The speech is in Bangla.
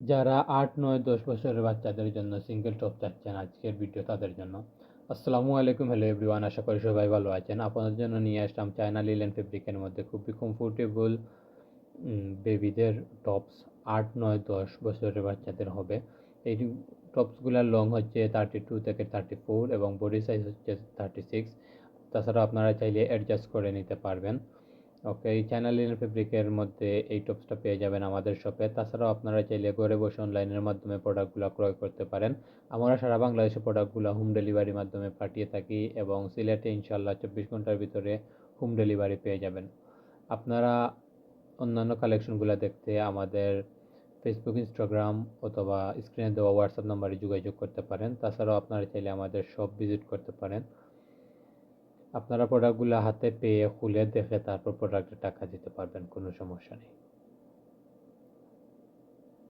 যারা আট, নয়, দশ বছরের বাচ্চাদের জন্য সিঙ্গেল টপ চাচ্ছেন আজকের ভিডিও তাদের জন্য। আসসালামু আলাইকুম। হ্যালো এভরিওয়ান আশা করি সবাই ভালো আছেন। আপনাদের জন্য নিয়ে আসলাম চায়না লিলেন ফেব্রিকের মধ্যে খুবই কমফোর্টেবল বেবিদের টপস আট, নয়, দশ বছরের বাচ্চাদের হবে। এই টপসগুলোর লং হচ্ছে থার্টি টু থেকে থার্টি ফোর এবং বডি সাইজ হচ্ছে থার্টি সিক্স তাছাড়া আপনারা চাইলে অ্যাডজাস্ট করে নিতে পারবেন। ওকে, এই চ্যানেল লিন ফেব্রিকের মধ্যে এই টপসটা পেয়ে যাবেন আমাদের শপে তাছাড়াও আপনারা চাইলে ঘরে বসে অনলাইনের মাধ্যমে প্রোডাক্টগুলো ক্রয় করতে পারেন। আমরা সারা বাংলাদেশে প্রোডাক্টগুলো হোম ডেলিভারির মাধ্যমে পাঠিয়ে থাকি এবং সিলেটে ইনশাল্লাহ চব্বিশ ঘণ্টার ভিতরে হোম ডেলিভারি পেয়ে যাবেন। আপনারা অন্যান্য কালেকশনগুলো দেখতে আমাদের ফেসবুক ইনস্টাগ্রাম অথবা স্ক্রিনে দেওয়া হোয়াটসঅ্যাপ নাম্বারে যোগাযোগ করতে পারেন। তাছাড়াও আপনারা চাইলে আমাদের শপ ভিজিট করতে পারেন। আপনারা প্রোডাক্টগুলো হাতে পেয়ে খুলে দেখে তারপর প্রোডাক্টের টাকা দিতে পারবেন কোনো সমস্যা নেই।